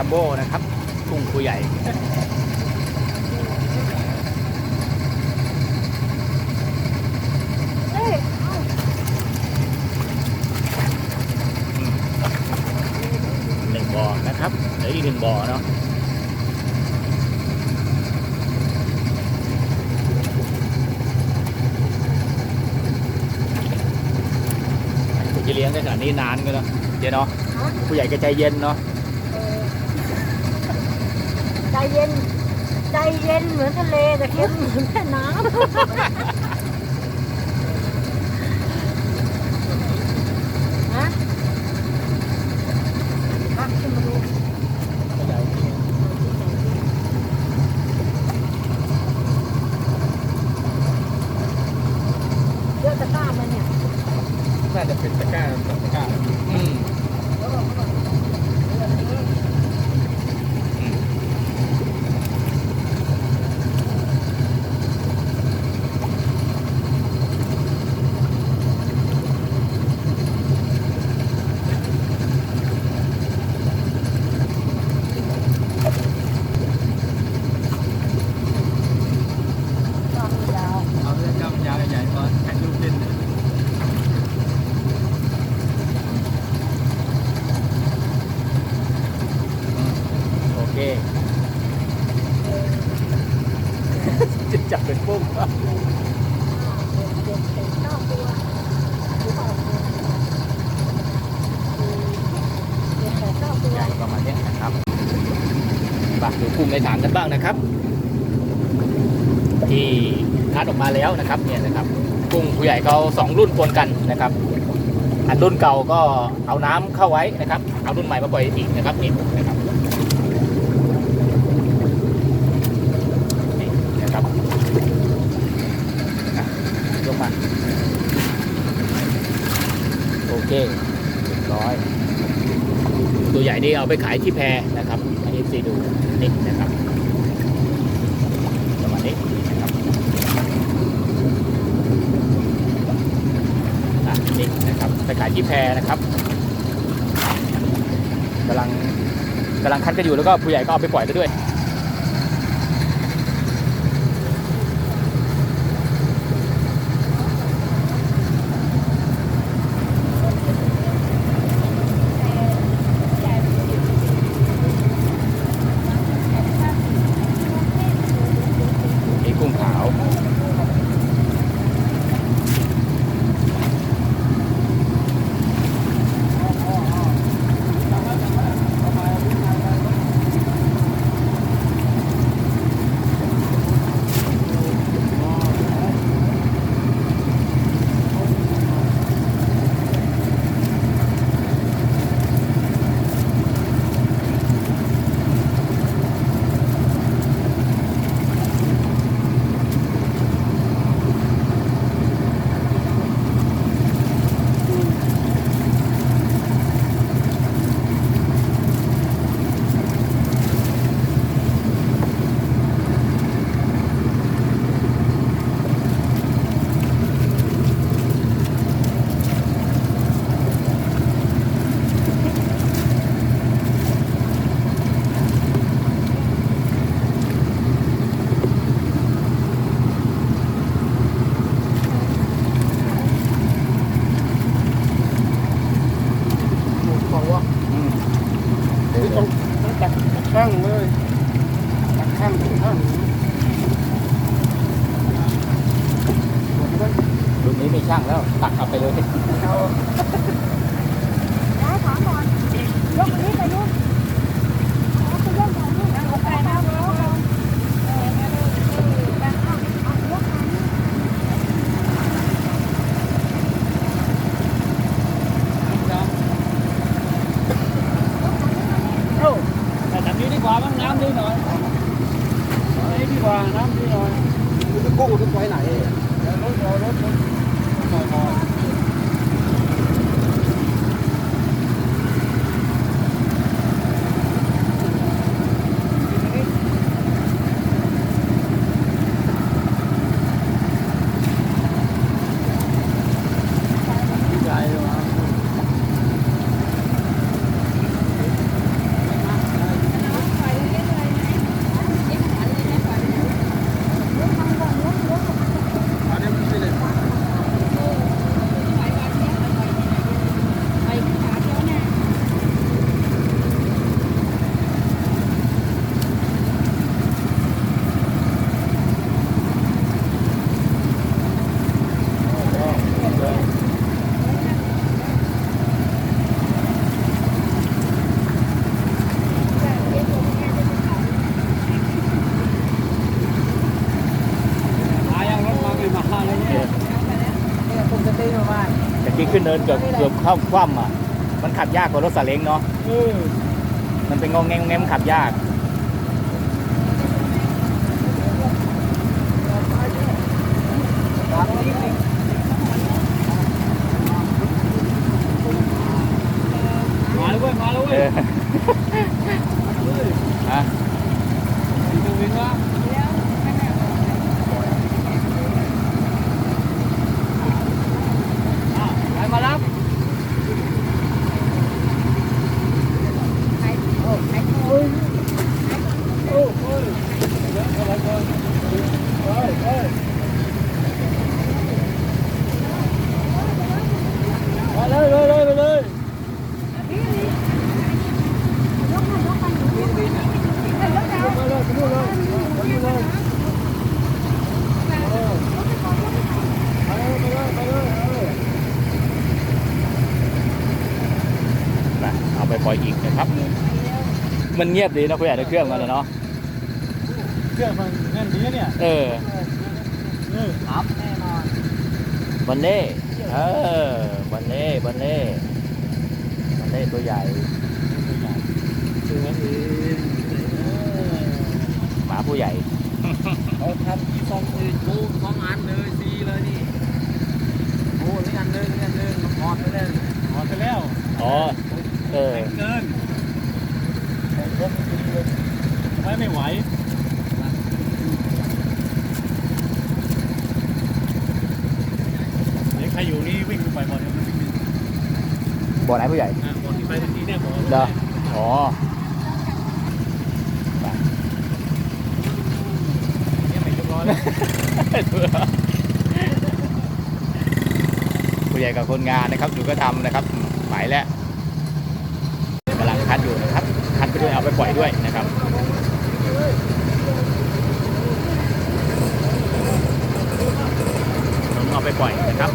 จัมโบ้นะครับกุ้งตัวใหญ่เอ้ยเอ้าหนึ่งบ่อนะครับเหลืออีกหนึ่งบ่อเนาะคุณจะเลี้ยงได้ขนาดนี้นานก็เนาะเดี๋ยวเนาะฮะผู้ใหญ่ก็ใจเย็นเนาะเออ ใจเย็น ใจเย็นเหมือนทะเลแต่เค็มเหมือนแม่น้ำฮะพักขึ้นมาดูเยอะตะกร้ามาเนี่ย น่าจะเป็นตะกร้าสองตะกร้า อืม แล้วบอกว่าเรื่องนี้ ความยาว เอาเรื่องกำยาวใหญ่ๆก่อนแข่งลูกเล่นเลย โอเค จะจับเป็นปุ้ง เจ็ดเป็นเก้าตัวหรือเปล่าเจ็ดแปดเก้าตัวใหญ่ประมาณนี้นะครับบักดูกุ้งในถังกันบ้างนะครับ ที่คัดออกมาแล้วนะครับเนี่ยนะครับกุ้งผู้ใหญ่เขาสองรุ่นปนกันนะครับ อันรุ่นเก่าก็เอาน้ำเข้าไว้นะครับ เอารุ่นใหม่มาปล่อยอีกนะครับนี่นะครับนี่นะครับอะยกมาโอ เคเรียบร้อย ตัวใหญ่นี่เอาไปขายที่แพนะครับให้เอฟซีดูนี่นะครับประมาณนี้นะครับอะนี่นะครับไปขายที่แพนะครับกำลังกำลังคัดกันอยู่แล้วก็ผู้ใหญ่ก็เอาไปปล่อยไปด้วย เนินเกือบเกือบเข้าคว่ำอะ มันขับยากกว่ารถซาเล้งเนาะเออมันเป็นงงแงงแงมขับยาก มาแล้วเว้ยมาแล้ว เอ เว้ย อฮะ อยู่ตรงนี้วะอ้าวใครมารับ โอ้โอ้ยเดี๋ยวอะไรก่อนเฮ้ยเฮ้ยไปเลยไปเลยไปเลย ยกมายกไปหนูยกไปเออยกแล้ว ไปเลยไปเลยไปเลยเออไปเลยไปเลยไปเลยเออ ไปเอา ไปปล่อยอีกนะครับ มันเงียบดีนะผู้ใหญ่ในเครื่องมันนะเนาะ เครื่องมันแน่นดีนะเนี่ยเออเออครับแน่นอนบันเล่เออบันเล่บันเล่บันเล่ตัวใหญ่ตัวเองเออหมาผู้ใหญ่เขาทำที่สองอื่นโอ้สองอันเลยซีเลยนี่โอ้นี่อันหนึงนี่อันหนึงถอดไปแล้วถอดไปแล้วอ๋อเออเกินทำไมไม่ไหว เดี๋ยวใครอยู่นี่วิ่งไปหมดเนี่ยมันวิ่งบ่อไหนผู้ใหญ่อะหมดที่ไปเมื่อกี้เนี่ยหมดเด้ออ๋อไปเนี่ยไม่เรียบร้อยแล้วผู้ใหญ่กับคนงานนะครับอยู่ก็ทำนะครับไหวแล้วกำลังคัดอยู่นะครับคัดไปด้วยเอาไปปล่อยด้วยนะครับ บ่อยๆนะครับ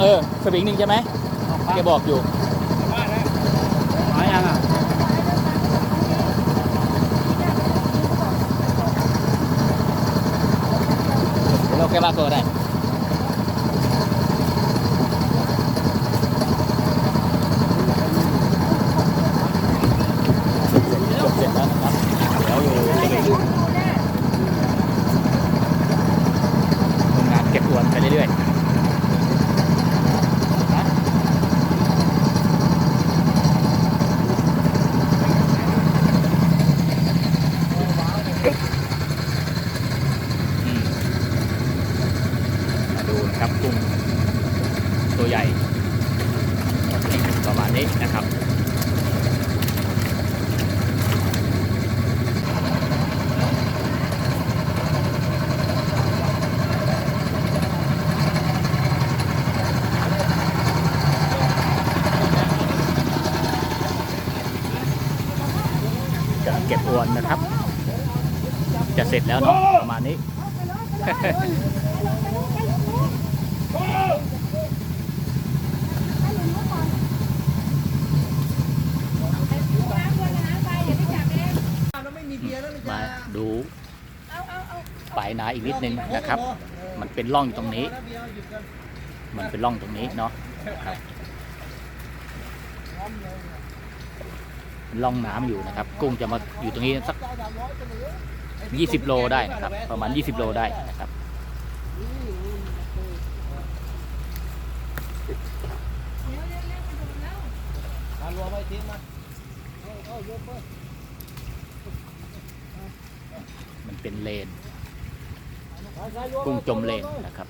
เออสวิงหนึ่งใช่ไหมแกบอกอยู่บ้านนะหายังอะเดี๋ยวเราแกมาก่อนก็ได้จบเสร็จแล้วนะครับเดี๋ยวอยู่ทำงานเก็บอวนไปเรื่อยๆนะ อืมมาดูนะครับกุ้งตัวใหญ่ ประมาณนี้นะครับ กำลังเก็บอวนนะครับ จะ เสร็จแล้วเนาะประมาณนี้ มาดูปลายนาอีกนิดนึงนะครับ มันเป็นร่องอยู่ตรงนี้ มันเป็นร่องตรงนี้เนาะครับร่องน้ำอยู่นะครับ กุ้งจะมาอยู่ตรงนี้สัก 20 โลได้นะครับ ประมาณ 20 โลได้นะครับมันเป็นเลนกุ้งจมเลนนะครับ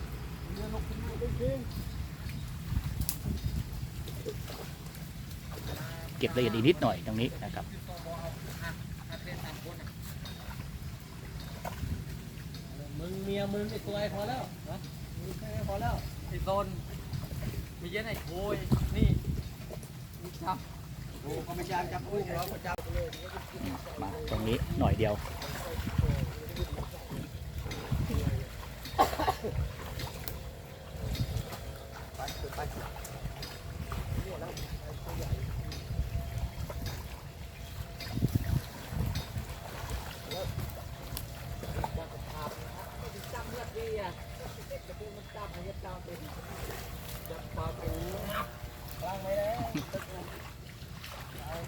เก็บละเอียดอีกนิดหน่อยตรงนี้นะครับ งเมียมึงไอ้ตัวไอ้พอแล้วนะมึงแค่พอแล้วไอ้โซนมีเย็นไอ้โอยนี่มีจับโอ้เขาไม่จ้างจับกุ้งหรอกเขาจับมาตรงนี้หน่อยเดียว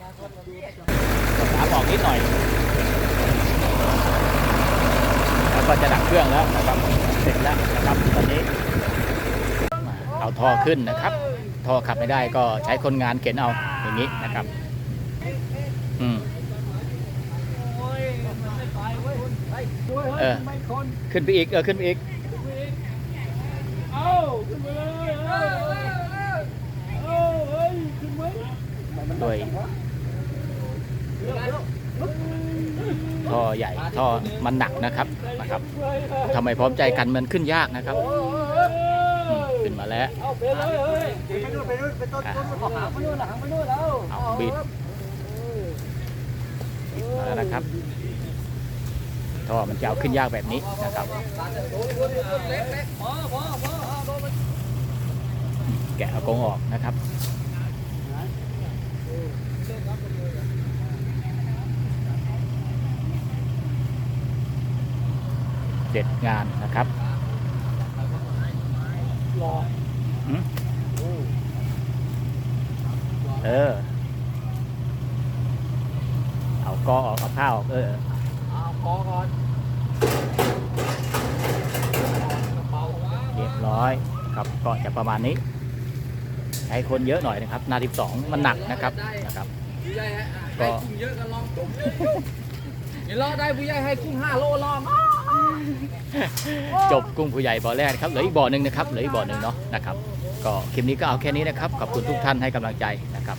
น้ำออกนิดหน่อย แล้วก็จะดับเครื่องแล้วนะครับ เสร็จแล้วนะครับตอนนี้มาเอา ท่อขึ้นนะครับท่อขับไม่ได้ก็ใช้คนงานเข็นเอาอย่างนี้นะครับ อืมโอ้ยมันไม่ไปเว้ยไปช่วยเอเฮ้ยอขึ้นไปอีกเออขึ้นไปอีกเอ้าขึ้นไปเลยเอาเอ้าเฮ้ยขึ้นไว้โดยท่อใหญ่ท่อมันหนักนะครับนะครับทำไมพร้อมใจกันมันขึ้นยากนะครับอื มขึ้นมาแล้วเอาไปเลยเฮ้ยไปนู่นไปนู่นไปต้นต้นไปหางไปนู่นหางไปนู่นแล้วเอาบิดบิดมาแล้วนะครับท่อมันจะเอาขึ้นยากแบบนี้นะครับพอพอพอเอาโดนมันแกะเอากรงออกนะครับเด็ดงานนะครับรอหืม เออ เอากอออกเอาผ้าออกเออ เอาพอก่อนเบาว้าเรียบร้อย ครับก็จะประมาณนี้ ใช้คนเยอะหน่อยนะครับ นาทีสองมันหนักนะครับนะครับผู้ใหญ่ให้ก็ให้กุ้งเยอะกันลองจมเห็นรอได้ผู้ใหญ่ให้กุ้งห้าโลลอง จบกุ้งผู้ใหญ่บ่อแรกนะครับเหลืออีกบ่อหนึ่งนะครับเหลืออีกบ่อหนึ่งเนาะนะครับ ก็คลิปนี้ก็เอาแค่นี้นะครับขอบคุณทุกท่านให้กำลังใจนะครับ